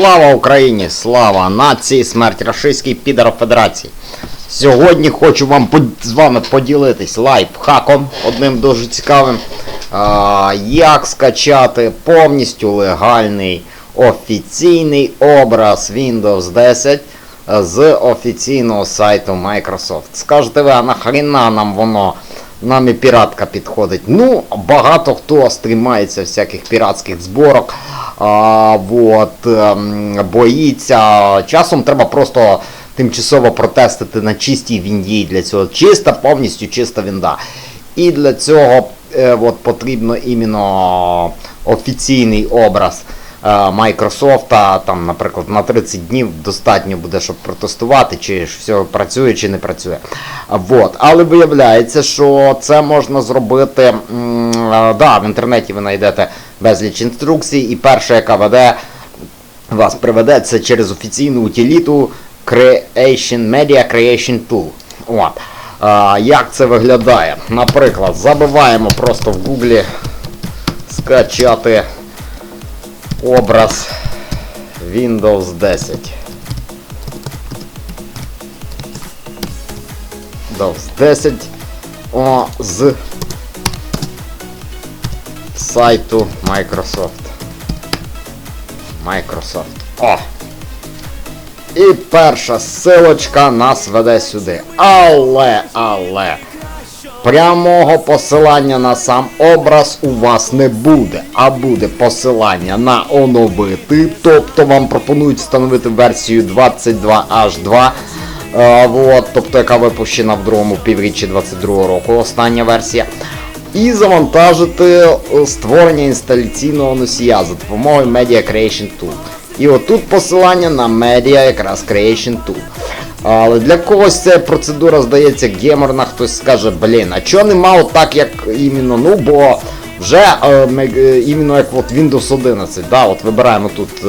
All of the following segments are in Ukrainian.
Слава Україні! Слава нації, смерть рашистській підару Федерації. Сьогодні хочу вам з вами поділитись лайфхаком, одним дуже цікавим. А, як скачати повністю легальний офіційний образ Windows 10 з офіційного сайту Microsoft. Скажете ви, а нахрена нам воно? Нам і піратка підходить. Ну, багато хто стрімається всяких піратських зборок. А, вот, ем, боїться. Часом треба просто тимчасово протестити на чистій вінді. Для цього чиста, повністю чиста вінда. І для цього е, от, потрібно іменно офіційний образ. е, Microsoft, там, наприклад, на 30 днів достатньо буде, щоб протестувати, чи ж все працює, чи не працює. Вот. Але виявляється, що це можна зробити. е, Да, в інтернеті ви знайдете безліч інструкцій, і перша, яка веде, вас приведе, це через офіційну утиліту Creation Media Creation Tool. От. А, як це виглядає? Наприклад, забиваємо просто в гуглі скачати образ Windows 10. Windows 10 о, з сайту Microsoft. Microsoft. О! І перша силочка нас веде сюди. Але, але. Прямого посилання на сам образ у вас не буде, а буде посилання на оновити. Тобто вам пропонують встановити версію 22H2. Е, вот, тобто яка випущена в другому півріччі 22 року, остання версія. І завантажити е, створення інсталяційного носія за допомогою Media Creation Tool. І отут посилання на Media якраз Creation Tool. Але для когось ця процедура здається геморна, хтось скаже, блін, а чого нема отак, як іменно, ну бо вже е, е, іменно як от Windows 11. Да, от вибираємо тут е,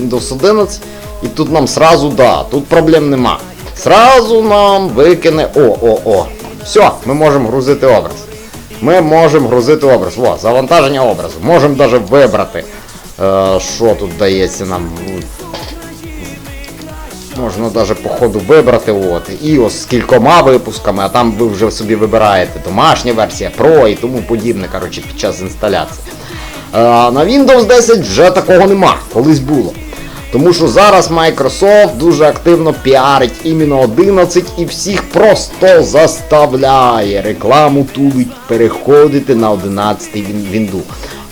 Windows 11, і тут нам сразу, да, тут проблем нема. Сразу нам викине. О, о, о. Все, ми можемо грузити образ. Ми можемо грузити образ. Во, завантаження образу. Можемо навіть вибрати, е, що тут дається нам. Можна навіть по ходу вибрати. От. І ось з кількома випусками, а там ви вже собі вибираєте домашня версія, Pro і тому подібне коротше, під час інсталяції. Е, на Windows 10 вже такого нема, колись було. Тому що зараз Microsoft дуже активно піарить іменно 11 і всіх просто заставляє рекламу тулить переходити на 11 Windows.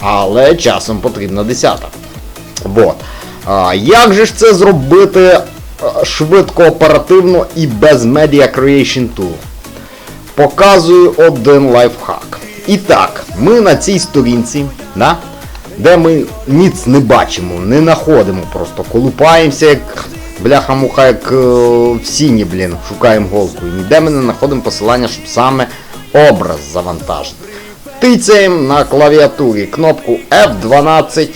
Але часом потрібна 10. Вот. А, як же ж це зробити е, швидко, оперативно і без Media Creation Tool? Показую один лайфхак. І так, ми на цій сторінці, да, де ми ніц не бачимо, не знаходимо просто, колупаємося, як бляха-муха, як е, в сіні, блін, шукаємо голку. І ніде ми не знаходимо посилання, щоб саме образ завантажити. Тицяємо на клавіатурі кнопку F12.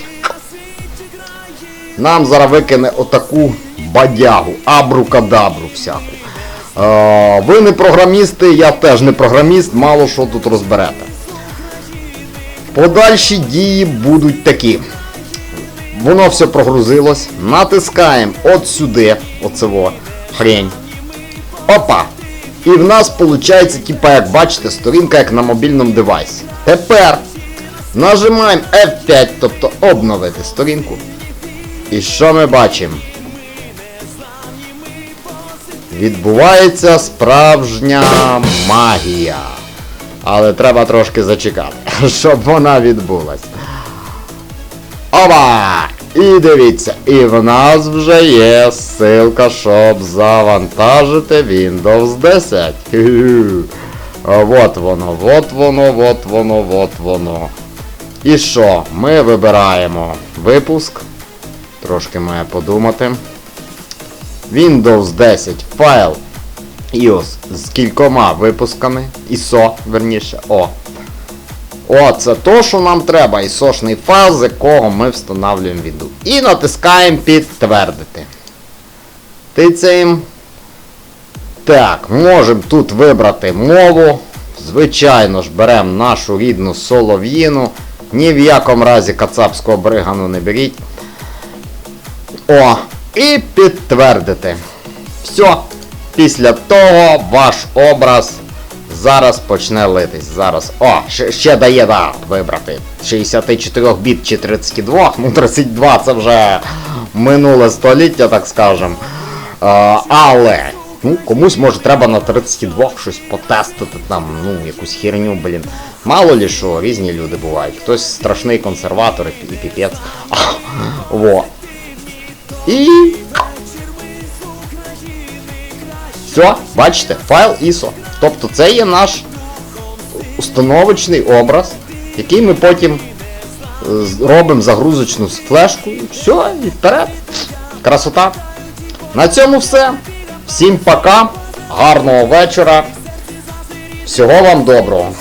Нам зараз викине отаку бадягу, абрукадабру всяку. Е, ви не програмісти, я теж не програміст, мало що тут розберете. Подальші дії будуть такі. Воно все прогрузилось. Натискаємо от сюди, оцево, хрень. Опа! І в нас виходить, типа, як бачите, сторінка як на мобільному девайсі. Тепер нажимаємо F5, тобто обновити сторінку. І що ми бачимо? Відбувається справжня магія. Але треба трошки зачекати, щоб вона відбулась. Оба! І дивіться, і в нас вже є ссылка, щоб завантажити Windows 10. Хі-хі. А воно, вот воно, вот воно, вот воно. І що? Ми вибираємо випуск. Трошки має подумати. Windows 10 файл iOS з кількома випусками. ISO, верніше, о. О, це то, що нам треба. ISO-шний файл, з якого ми встановлюємо Windows. І натискаємо підтвердити. Тицяємо. Так, можемо тут вибрати мову. Звичайно ж, беремо нашу рідну солов'їну. Ні в якому разі кацапського бригану не беріть. О, і підтвердити. Все. Після того ваш образ зараз почне литись. Зараз. О, ще, ще дає, да, вибрати. 64 біт чи 32. Ну, 32 це вже минуле століття, так скажем. А, але. Ну, комусь може треба на 32 щось потестити там, ну, якусь херню, блін. Мало лі що, різні люди бувають. Хтось страшний консерватор і піпець. Во. І. Все, бачите, файл ISO. Тобто це є наш установочний образ, який ми потім е, робимо загрузочну флешку і все, і вперед. Красота. На цьому все. Всім пока. Гарного вечора. Всього вам доброго.